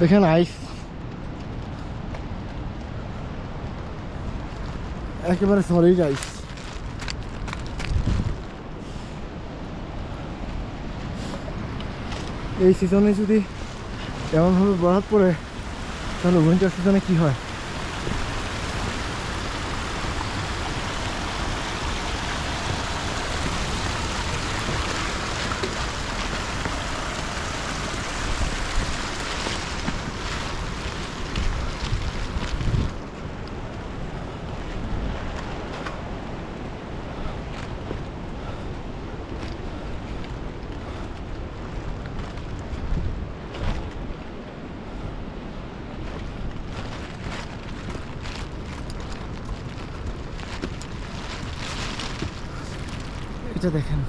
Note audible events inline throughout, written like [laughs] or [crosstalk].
দেখেন আইস একেবারে সলিড আইস এই সিজনে যদি এমনভাবে বরাত পড়ে, তাহলে উইন্টার সিজনে কি হয়? এটা দেখেন।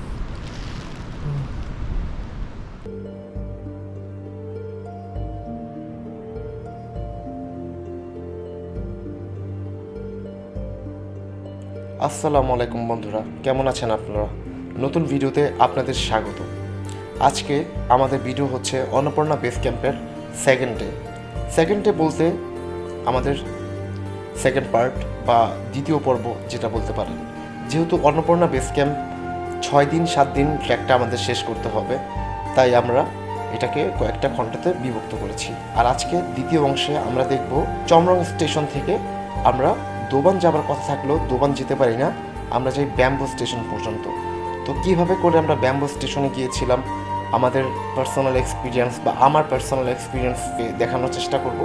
আসসালামু আলাইকুম বন্ধুরা, কেমন আছেন আপনারা? নতুন ভিডিওতে আপনাদের স্বাগত। আজকে আমাদের ভিডিও হচ্ছে অন্নপূর্ণা বেস ক্যাম্পের সেকেন্ড ডে সেকেন্ড ডে বলতে আমাদের সেকেন্ড পার্ট বা দ্বিতীয় পর্ব, যেটা বলতে পারেন। যেহেতু অন্নপূর্ণা বেস ক্যাম্প ছয় দিন, সাত দিন ট্র্যাকটা আমাদের শেষ করতে হবে। তাই আমরা এটাকে কয়েকটা ঘন্টাতে বিভক্ত করেছি। আর আজকে দ্বিতীয় অংশে আমরা দেখব চমরং স্টেশন থেকে আমরা দোবান যাবার কথা থাকলেও দোবান যেতে পারি না। আমরা যাই ব্যাম্বো স্টেশন পর্যন্ত। তো কীভাবে করে আমরা ব্যাম্বো স্টেশনে গিয়েছিলাম, আমাদের পার্সোনাল এক্সপিরিয়েন্স বা আমার পার্সোনাল এক্সপিরিয়েন্সকে দেখানোর চেষ্টা করব।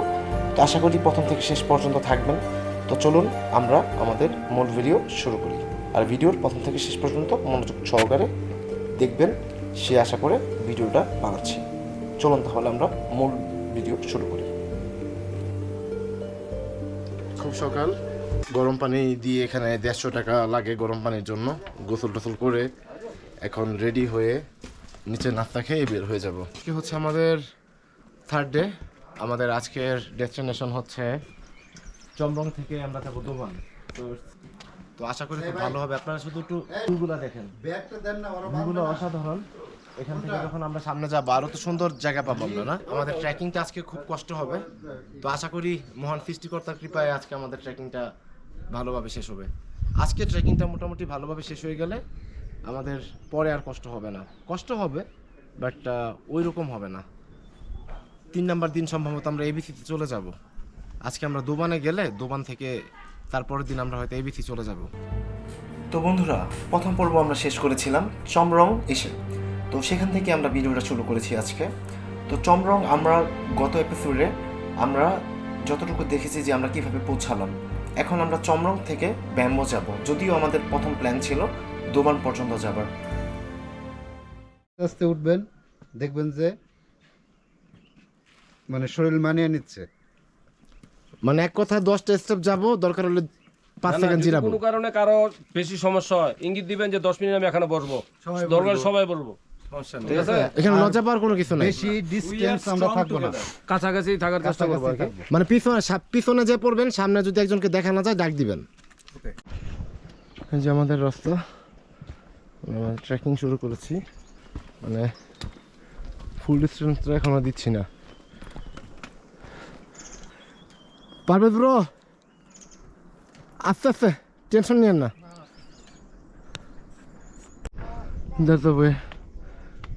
তো আশা করি প্রথম থেকে শেষ পর্যন্ত থাকবেন। তো চলুন আমরা আমাদের মূল ভিডিও শুরু করি। আর ভিডিওর প্রথম থেকে শেষ পর্যন্ত মনোযোগ সহকারে দেখবেন। সে আশা করে ভিডিওটা বানাচ্ছি। চলুন তাহলে আমরা মূল ভিডিও শুরু করি। খুব সকাল। গরম পানি দিয়ে এখানে দেড়শো টাকা লাগে গরম পানির জন্য। গোসল টোসল করে এখন রেডি হয়ে নিচে নাস্তা খেয়ে বের হয়ে যাব। কি হচ্ছে আমাদের থার্ড ডে আমাদের আজকের ডেস্টিনেশন হচ্ছে চমরং থেকে আমরা যাব দোবান। তো তো আশা করি খুব ভালো হবে। আপনারা শুধু একটু ভিউগুলো দেখেন। ভিউগুলো অসাধারণ। এখান থেকে যখন আমরা সামনে যাব আরও তো সুন্দর জায়গা পাবো আমরা না? আমাদের ট্রেকিংটা আজকে খুব কষ্ট হবে। তো আশা করি মহান সৃষ্টিকর্তার কৃপায় আজকে আমাদের ট্রেকিংটা ভালোভাবে শেষ হবে। আজকে ট্রেকিংটা মোটামুটি ভালোভাবে শেষ হয়ে গেলে আমাদের পরে আর কষ্ট হবে না। কষ্ট হবে বাট ওই রকম হবে না। তিন নাম্বার দিন সম্ভবত আমরা এবিসিতে চলে যাব। আজকে আমরা দোবানে গেলে দোবান থেকে তারপরের দিন আমরা হয়তো এবিসি চলে যাব। তো বন্ধুরা প্রথম পর্ব আমরা শেষ করেছিলাম চমরং এসে। তো সেখান থেকে আমরা ভিডিওটা শুরু করেছি আজকে। তো চমরং আমরা গত এপিসোডে আমরা যতটুকু দেখেছি যে আমরা কীভাবে পৌঁছালাম। এখন আমরা চমরং থেকে ব্যাম্বো যাব যদিও আমাদের প্রথম প্ল্যান ছিল দোবান পর্যন্ত যাবার। আস্তে আস্তে উঠবেন দেখবেন যে মানে শরীর মানিয়ে নিচ্ছে। মানে এক কথায় দশটা স্টেপ যাব দরকার হলে পাঁচ সেকেন্ড জিরাবো। কোনো কারণে কারও বেশি সমস্যা হয় ইঙ্গিত দিবেন যে দশ মিনিট আমি এখানে বসবো। দরকার সবাই বলব। ঠিক আছে? এখানে লজ্জা পাওয়ার কোনো কিছু নাই। বেশি ডিস্টেন্স আমরা থাকব না। কাছাকাছি থাকার চেষ্টা করব মানে পিছনে পিছনে যে পড়বেন সামনে যদি একজনকে দেখা না যায় ডাক দিবেন। এই যে আমাদের রাস্তা ট্রেকিং শুরু করেছি। মানে ফুল ডিস্টেন্সটা এখনও দিচ্ছি না। পারবে ব্রো আস্তে আস্তে টেনশন নিয়েন না That's the way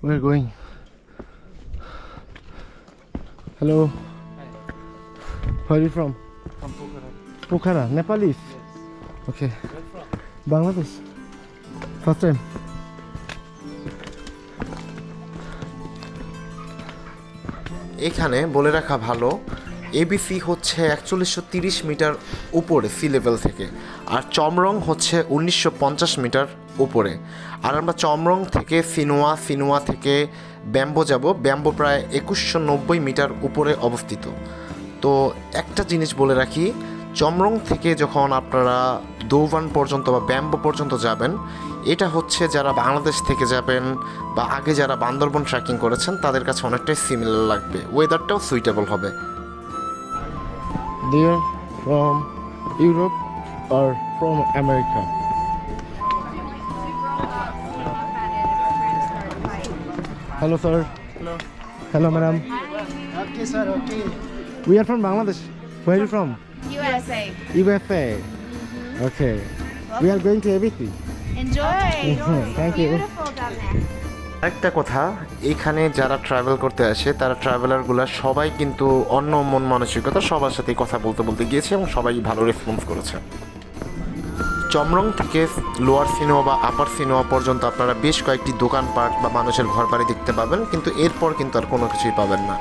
we're going. Hello. Hi. Where are you from? From Pokhara. Pokhara, Nepalese? Yes. Okay. Where from? Bangladesh? First time? এখানে বলে রাখা ভালো এবিসি হচ্ছে একচল্লিশশো তিরিশ মিটার উপরে সি লেভেল থেকে, আর চমরং হচ্ছে উনিশশো পঞ্চাশ মিটার উপরে। আর আমরা চমরং থেকে সিনোয়া সিনোয়া থেকে ব্যাম্বো যাব। ব্যাম্বো প্রায় একুশশো নব্বই মিটার উপরে অবস্থিত। তো একটা জিনিস বলে রাখি, চমরং থেকে যখন আপনারা দৌবান পর্যন্ত বা ব্যাম্বো পর্যন্ত যাবেন, এটা হচ্ছে যারা বাংলাদেশ থেকে যাবেন বা আগে যারা বান্দরবন ট্রেকিং করেছেন, তাদের কাছে অনেকটাই সিমিলার লাগবে। ওয়েদারটাও সুইটেবল হবে। They're from Europe or from America? Hello, sir. Hello. Hello, madam. Okay, sir. Okay. We are from Bangladesh. Where are you from? USA. USA. Okay. We are going to ABC. Enjoy. [laughs] Thank you. Beautiful down there. একটা কথা, এখানে যারা travel করতে আসে, তারা ট্রাভেলারগুলো সবাই কিন্তু অন্য মন মানসিকতা সবার সাথে কথা বলতে বলতে গিয়েছে এবং সবাই ভালো রেসপন্স করেছে। চমরং থেকে লোয়ার সিনেমা বা আপার সিনেমা পর্যন্ত আপনারা বেশ কয়েকটি দোকানপাট বা মানুষের ঘর বাড়ি দেখতে পাবেন, কিন্তু এরপর কিন্তু আর কোনো কিছুই পাবেন না।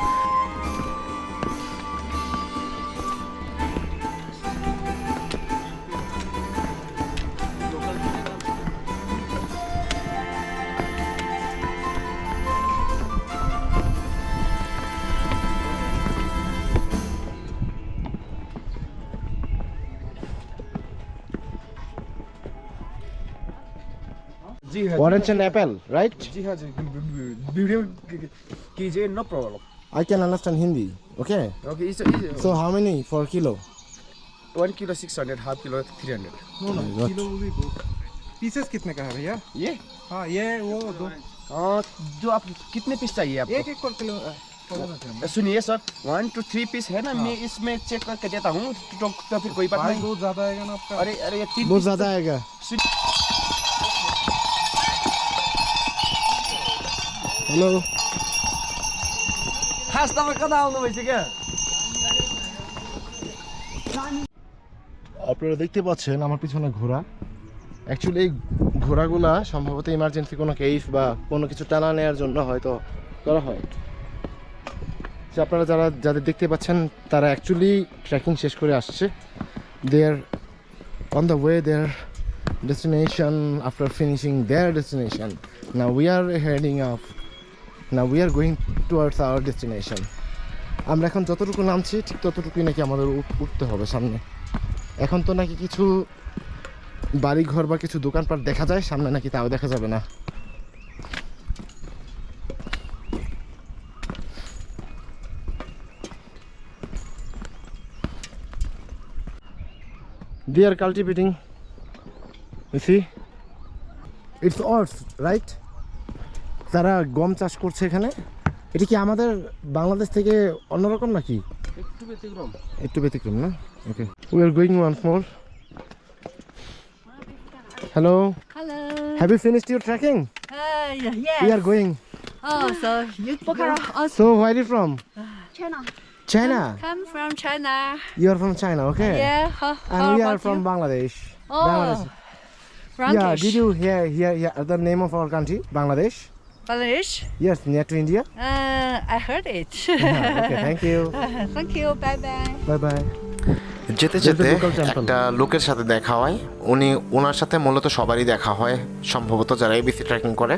जी हाँ Orange and apple, right? जी हाँ जी। वीडियो कीजिए no problem I can understand Hindi. Okay. Okay इस So how many? For kilo? Kilo six hundred half kilo three hundred What? Pieces कितने का है भैया? ये? हाँ ये वो दो। हाँ, जो आप कितने पीस चाहिए एक आपको? एक पर किलो सुनिए sir one two three piece है ना मैं इसमें चेक करके देता हूँ तो, तो फिर कोई बात नहीं। बहुत ज़्यादा आएगा ना आपका। अरे अरे ये तीन बहुत ज़्यादा आएगा। Hello. আপনারা দেখতে পাচ্ছেন আমার পিছনে ঘোড়া। অ্যাকচুয়ালি এই ঘোড়াগুলা সম্ভবত ইমার্জেন্সি কোনো কেস বা কোনো কিছু টানা নেওয়ার জন্য হয়তো করা হয়। যে আপনারা যারা যাদের দেখতে পাচ্ছেন তারা অ্যাকচুয়ালি ট্রেকিং শেষ করে আসছে। They're on the way their destination after finishing their destination না উই আর হেডিং off না we are going towards our destination আমরা এখন যতটুকু নামছি, ঠিক ততটুকুই নাকি আমাদের উঠ- উঠতে হবে সামনে এখন তো নাকি কিছু বাড়ি ঘর বা কিছু দোকানপাট দেখা যায়, সামনে নাকি তাও দেখা যাবে না They are cultivating. You see? Right? তারা গম চাষ করছে এখানে। এটা কি আমাদের বাংলাদেশ থেকে অন্যরকম নাকি? একটু ব্যতিক্রম। না? Okay we are going one four hello have you finished your trekking we are going Bangladesh Bangladesh? yes near to India Uh, I heard it. [laughs] okay thank you [laughs] Thank you. Bye bye. bye bye যেতে যেতে একটা লোকের সাথে দেখা হয় উনি ওনার সাথে মূলত সবারই দেখা হয় সম্ভবত যারা এবিসি ট্রেকিং করে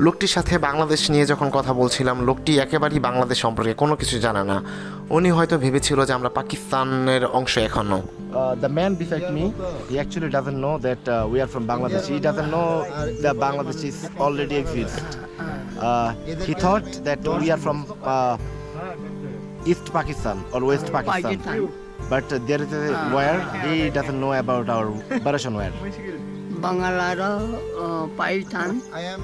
লোকটির সাথে বাংলাদেশ নিয়ে যখন কথা বলছিলাম লোকটি একেবারেই বাংলাদেশ সম্পর্কে কোনো কিছু জানে না উনি হয়তো ভেবেছিল যে আমরা পাকিস্তানের অংশ এখনও। The man বিফেক্ট me he actually doesn't know that we are from Bangladesh he doesn't know the Bangladesh is already exist he thought that we are from east Pakistan or west Pakistan but there is a war he doesn't know about our operation war বাংলার Python I am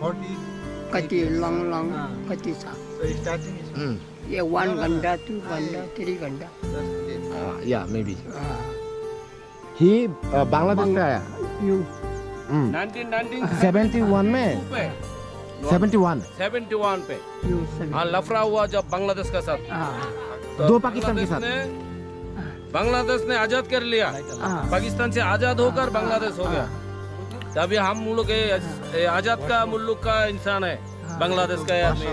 40 কাটি long long কাটি সা ए वान घन्टा to घन्टा three घन्टा Uh, yeah, maybe. He uh, Bangladesh से आया. यो। Mm. 1991 71 में? 71 71 पे। यो हाँ लफड़ा हुआ जब बांग्लादेश का साथ। तो दो पाकिस्तान के बांग्लादेश ने बांग्लादेश ने आज़ाद कर लिया। पाकिस्तान से आज़ाद होकर बांग्लादेश हो गया। तभी हम लोग ये आज़ाद का मुल्क का इंसान है। बांग्लादेश का आदमी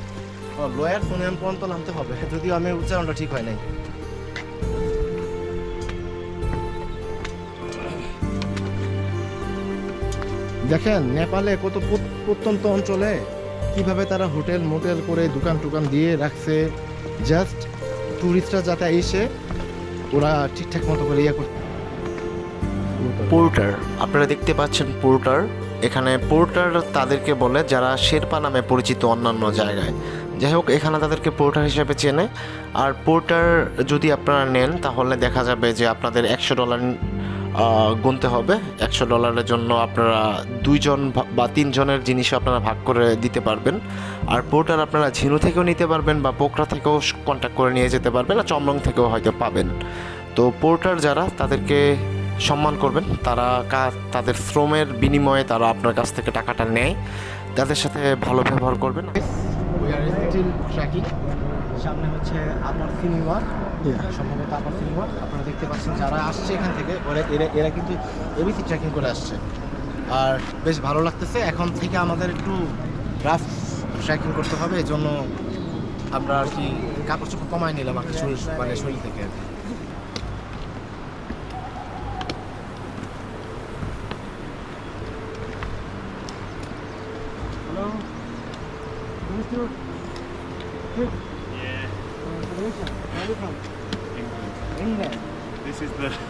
লয়ার সোনিয়াম পর্যন্ত নামতে হবে, যদিও আমি উচ্চারণটা ঠিক হয় নাই। দেখেন, নেপালে কত প্রত্যন্ত অঞ্চলে কীভাবে তারা হোটেল, মোটেল করে দোকান টোকান দিয়ে রাখছে জাস্ট টুরিস্টরা যাতে এসে ওরা ঠিকঠাক মতো করে ইয়ে করতে পোর্টার, আপনারা দেখতে পাচ্ছেন পোর্টার। এখানে পোর্টার তাদেরকে বলে যারা শেরপা নামে পরিচিত অন্যান্য জায়গায়। যাই হোক, এখানে তাদেরকে পোর্টার হিসেবে চেনে। আর পোর্টার যদি আপনারা নেন, তাহলে দেখা যাবে যে আপনাদের একশো ডলার গুনতে হবে। একশো ডলারের জন্য আপনারা দুইজন বা তিনজনের জিনিস আপনারা ভাগ করে দিতে পারবেন। আর পোর্টার আপনারা ঝিনু থেকেও নিতে পারবেন বা পোকরা থেকেও কন্ট্যাক্ট করে নিয়ে যেতে পারবেন আর চমরং থেকেও হয়তো পাবেন। তো পোর্টার যারা, তাদেরকে সম্মান করবেন। তারা তাদের শ্রমের বিনিময়ে তারা আপনার কাছ থেকে টাকাটা নেয়। তাদের সাথে ভালো ব্যবহার করবেন। আর স্টিল ট্র্যাকিং সামনে হচ্ছে আপার সিনেমা সম্ভবত আপনার সিনেমা আপনারা দেখতে পাচ্ছেন যারা আসছে এখান থেকে ওরা এরা এরা কিন্তু এবিসি ট্র্যাকিং করে আসছে। আর বেশ ভালো লাগতেছে। এখন থেকে আমাদের একটু রাফ ট্র্যাকিং করতে হবে এই জন্য আমরা আর কি কাপড় চোপড় কমায় নিলাম আর কি শরীর মানে শরীর থেকে। আর কি England. This is the. [laughs]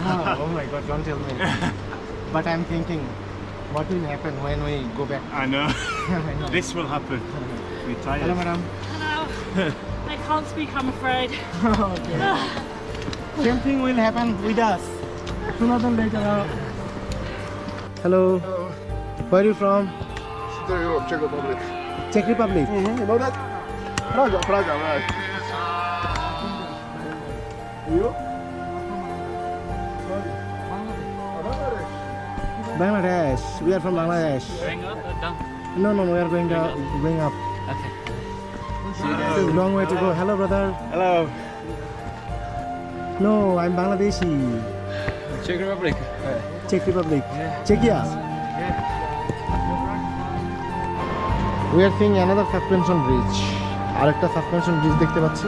Ah, oh my god, don't tell me. [laughs] but I'm thinking, what will happen when we go back? I know. [laughs] I know. this will happen. We try Hello, madam. Hello. I can't speak, I'm afraid. okay. Same thing will happen with us. Sooner than later. uh, Hello. Where are you from? Czech Republic. Czech Republic. You know that? Praga, Praga, right. You? Bangladesh. We are from Bangladesh. No, no, we are going to going up. Okay. It's a long way to go. Hello, brother. Hello. No, I'm Bangladeshi. Czech Republic. Czech Republic. Czechia. We are seeing another suspension bridge. আরেকটা suspension bridge দেখতে পাচ্ছি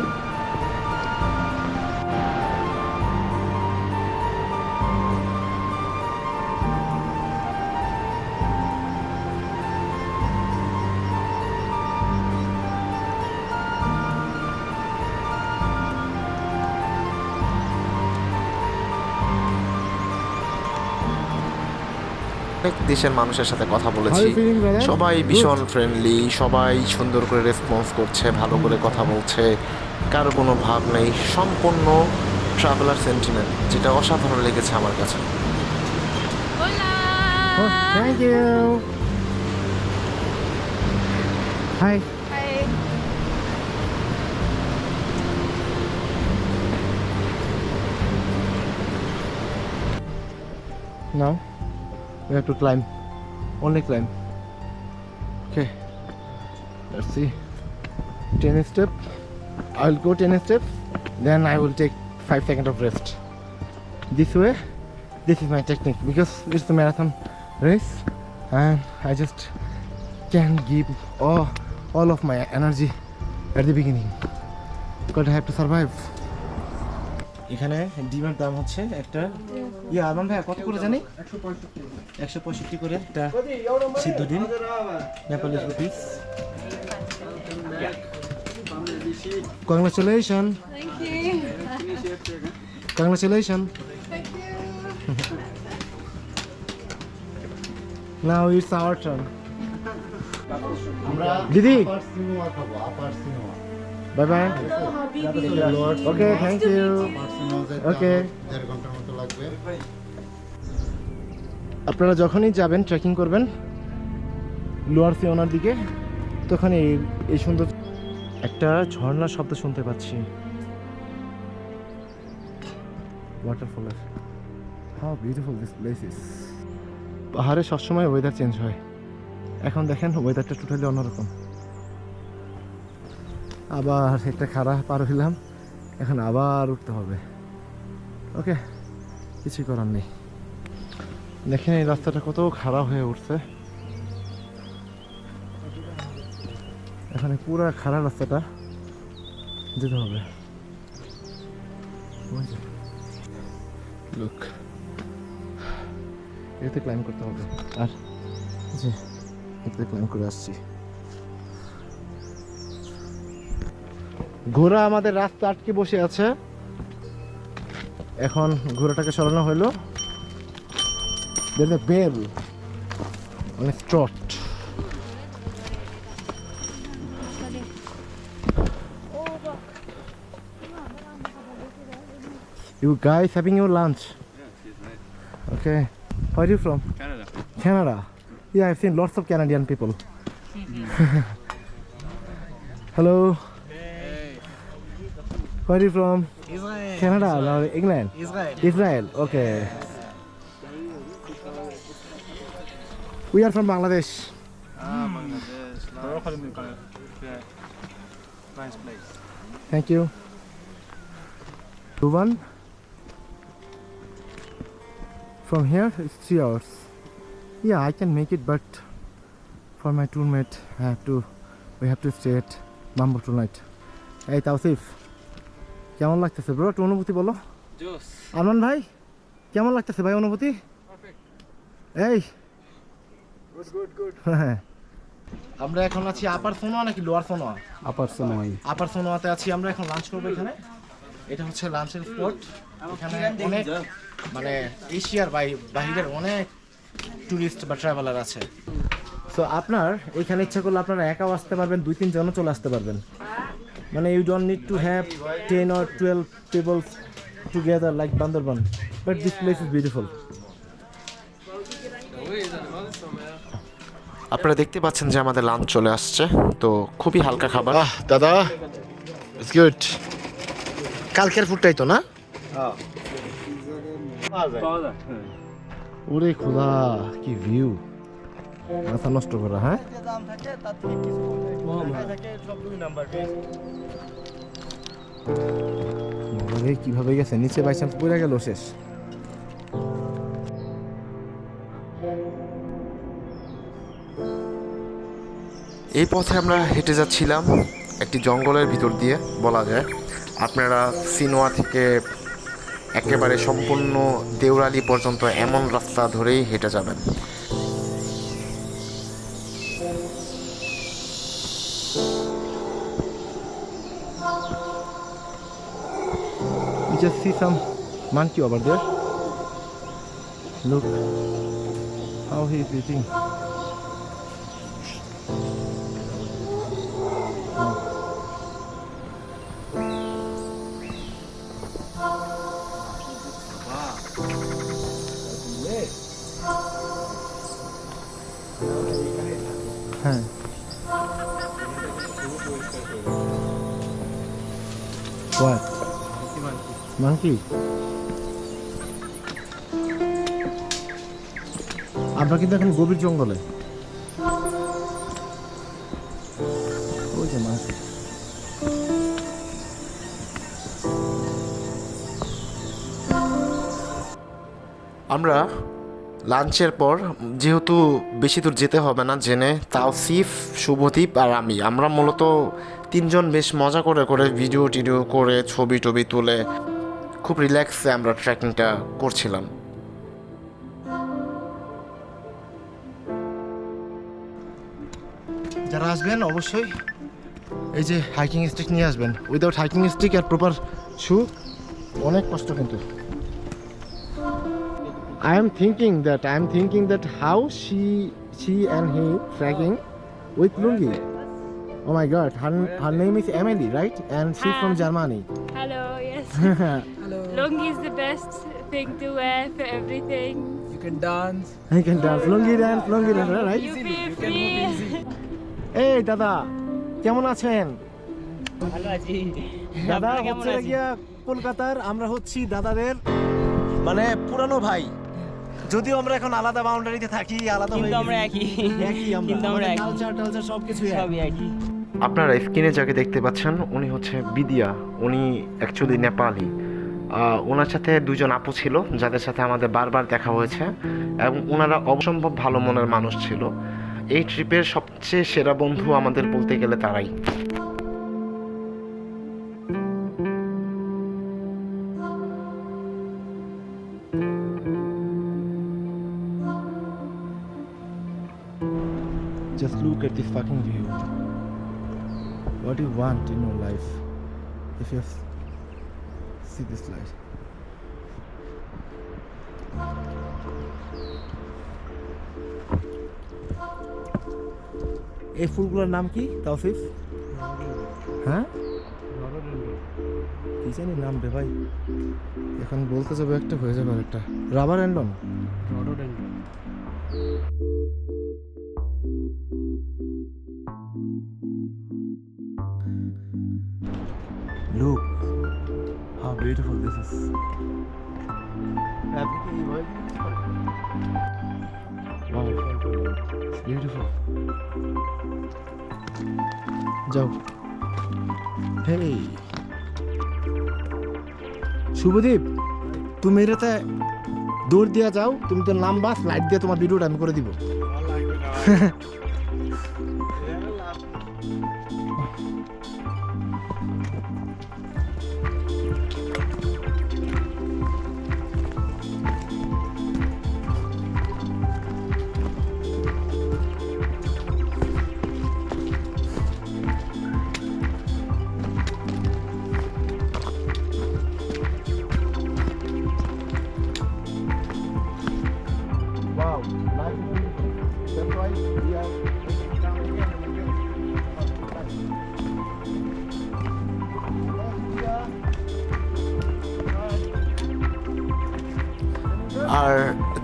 অনেক দেশের মানুষের সাথে কথা বলেছি? সবাই. ভীষণ ফ্রেন্ডলি সবাই সুন্দর করে রেসপন্স করছে ভালো করে কথা বলছে কারও কোনো ভাব নেই সম্পূর্ণ ট্রাভেলার সেন্টিমেন্ট যেটা অসাধারণ লেগেছে আমার কাছে! Oh, thank you. Hi. Hi. Now we have to climb. Only climb. Okay. Let's see. 10 step. I'll go 10 steps. Then I will take 5 seconds of rest. This way. This is my technique because it's the marathon race and I just can give all, all of my energy at the beginning. Because I have to survive. এখানে ডিমের দাম হচ্ছে একটা ইয়া আলম ভাই কত করে জানি? একশো পঁয়ষট্টি করে একটা সিদ্ধ ডিম Nepali rupees congratulation. Congratulation now it's our turn দিদি bye bye okay thank you okay আপনারা যখনই যাবেন ট্রেকিং করবেন, লোয়ার সিওনার দিকে তখন এই এই সুন্দর একটা ঝর্ণার শব্দ শুনতে পাচ্ছি। ওয়াটারফলের how beautiful this place is পাহাড়ে সবসময় ওয়েদার চেঞ্জ হয়। এখন দেখেন ওয়েদারটা টোটালি অন্যরকম। আবার একটা খাড়া পার হইলাম। এখন আবার উঠতে হবে। ওকে কিছুই করার নেই। দেখেন এই রাস্তাটা কত খারাপ হয়ে উঠছে। এখানে পুরো খারাপ রাস্তাটা যেতে হবে। লুক এতে ক্লাইম করতে হবে। আর যে এতে ক্লাইম করে আসছি। ঘোড়া আমাদের রাস্তা আটকে বসে আছে এখন ঘোড়াটাকে সরানো হলো দের বেল মানে স্ট্রট You guys having your lunch? Okay. Where are you from? Canada. Canada. Yeah, I've seen lots of Canadian people. Hello. Where are you from? Israel. Canada or England? Israel. Israel, okay. We are from Bangladesh. Ah, Bangladesh. Nice. Nice place. Thank you. Ruvan. From here, it's three hours. Yeah, I can make it, but for my roommate, I have to. We have to stay at Bamboo tonight. Hey, Tausif. কেমন লাগতেছে bro একটু অনুভূতি বলো। जोश ভাই কেমন লাগতেছে ভাই অনুভূতি? এই। হ্যাঁ। আমরা এখন আছি আপার সোনোয়া নাকি লোয়ার সোনোয়া? আপার সময় আপার সোনোয়াতে আছি আমরা এখন লাঞ্চ করব এখানে। এটা হচ্ছে লাঞ্চের স্পট এখানে অনেক মানে এশিয়ার বাই বাহিরের অনেক টুরিস্ট বা ট্রাভেলার আছে। তো আপনার এখানে ইচ্ছা করলে আপনারা একাও আসতে পারবেন দুই তিনজনও চলে আসতে পারবেন। মানে you don't need to have ten or twelve people together like Bandarban but this place is beautiful আপনারা দেখতে পাচ্ছেন যে আমাদের লাঞ্চ চলে আসছে তো খুবই হালকা খাবার। দাদা ইটস গুড কালকের ফুডটাই তো না? ওরে খোদা কি ভিউ মাথা নষ্ট করা হ্যাঁ? কীভাবে গেছে? নিচে বাইচান্স পড়ে গেল, শেষ। এই পথে আমরা হেঁটে যাচ্ছিলাম, একটি জঙ্গলের ভিতর দিয়ে, বলা যায়। আপনারা সিনোয়া থেকে একেবারে সম্পূর্ণ দেউরালি পর্যন্ত এমন রাস্তা ধরেই হেঁটে যাবেন। Just see some monkey over there. Look how he is eating. আমরা কিন্তু এখন গভীর জঙ্গলে। আমরা লাঞ্চের পর, যেহেতু বেশি দূর যেতে হবে না জেনে তাও তাওসিফ, শুভদীপ আর আমি, আমরা মূলত তিনজন বেশ মজা করে করে ভিডিও টিডিও করে ছবি টবি তুলে খুব রিল্যাক্সে আমরা ট্রেকিংটা করছিলাম। যারা আসবেন অবশ্যই এই যে হাইকিং স্টিক নিয়ে আসবেন। উইদাউট হাইকিং স্টিক আর প্রপার শু অনেক কষ্ট কিন্তু। I am thinking that I am thinking that how she she and he trekking with lungi oh my god her her name is Emily right and she from Germany Hello, yes. [laughs] Lungi is the best thing to wear for everything. I can dance lungi dance lungi dance right You feel free. [laughs] এই দাদা কেমন আছেন? দাদা হচ্ছে গিয়া কলকাতার আমরা হচ্ছি দাদাদের। মানে পুরানো ভাই। যদিও আমরা এখন আলাদা বাউন্ডারিতে থাকি আলাদা হয়ে আমরা একই। একই আমরা। কালচার টালচার সবকিছু একই। আপনারা স্ক্রিনে যাকে দেখতে পাচ্ছেন উনি হচ্ছে বিদিয়া। উনি অ্যাকচুয়ালি নেপালি। ওনার সাথে দুজন আপু ছিল যাদের সাথে আমাদের বারবার দেখা হয়েছে এবং ওনারা অসম্ভব ভালো মনের মানুষ ছিল। এই ট্রিপের সবচেয়ে সেরা বন্ধু আমাদের বলতে গেলে তারাই Just look at this fucking view. What do you want in your life? If you see this light. এই ফুলগুলোর নাম কি তাওফিফ হ্যাঁ? কি জানি নাম রে ভাই। এখন বলতে যাব একটা, হয়ে যাবে একটা রাবার অ্যান্ডন Look, how beautiful this is. Wow, it's beautiful. যাও। হেই। শুভদীপ তুমি এটাতে দৌড় দিয়া যাও তুমি তো নামবা ফ্লাইট দিয়ে তোমার ভিডিওটা আমি করে দিব। [laughs]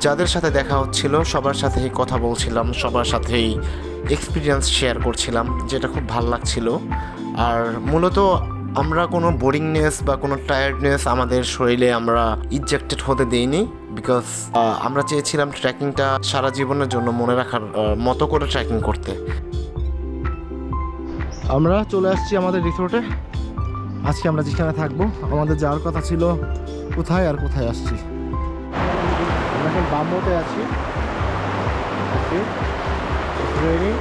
যাদের সাথে দেখা হচ্ছিল, সবার সাথেই কথা বলছিলাম, সবার সাথেই এক্সপিরিয়েন্স শেয়ার করছিলাম, যেটা খুব ভালো লাগছিল। আর মূলত আমরা কোনো বোরিংনেস বা কোনো টায়ার্ডনেস আমাদের শরীরে আমরা ইনজেক্টেড হতে দেইনি বিকজ আমরা চেয়েছিলাম ট্রেকিংটা সারা জীবনের জন্য মনে রাখার মতো করে ট্রেকিং করতে। আমরা চলে আসছি আমাদের রিসোর্টে আজকে আমরা যেখানে থাকব, আমাদের যাওয়ার কথা ছিল কোথায় আর কোথায় আসছি। এখন বাম্বোতে আছি okay ready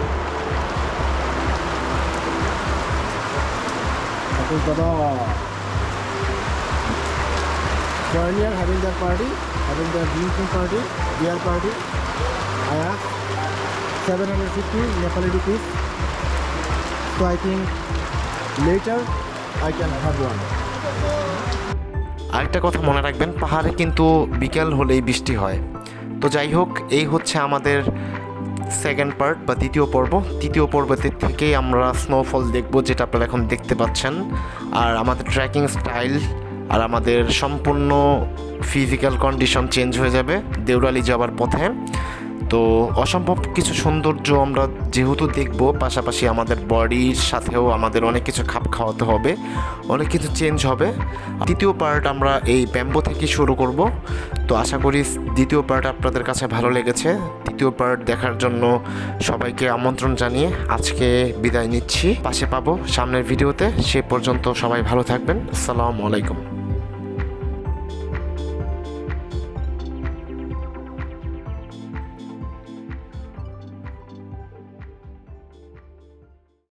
So earlier having their party, having their drinking party, beer party, I asked 750 Nepali rupees So I think later I can have one. আরেকটা কথা মনে রাখবেন, পাহাড়ে কিন্তু বিকেল হলেই বৃষ্টি হয়। তো যাই হোক, এই হচ্ছে আমাদের সেকেন্ড পার্ট বা দ্বিতীয় পর্ব। তৃতীয় পর্বতে থেকেই আমরা স্নোফল দেখব, যেটা আপনারা এখন দেখতে পাচ্ছেন। আর আমাদের ট্রেকিং স্টাইল আর আমাদের সম্পূর্ণ ফিজিক্যাল কন্ডিশন চেঞ্জ হয়ে যাবে দেউরালি যাওয়ার পথে। তো অসম্ভব কিছু সৌন্দর্য আমরা যেহেতু দেখব, পাশাপাশি আমাদের বডির সাথেও আমাদের অনেক কিছু খাপ খাওয়াতে হবে, অনেক কিছু চেঞ্জ হবে। তৃতীয় পার্ট আমরা এই ব্যাম্বো থেকে শুরু করব। তো আশা করি দ্বিতীয় পার্ট আপনাদের কাছে ভালো লেগেছে। তৃতীয় পার্ট দেখার জন্য সবাইকে আমন্ত্রণ জানিয়ে আজকে বিদায় নিচ্ছি। পাশে পাবো সামনের ভিডিওতে। সে পর্যন্ত সবাই ভালো থাকবেন। আসসালামু আলাইকুম।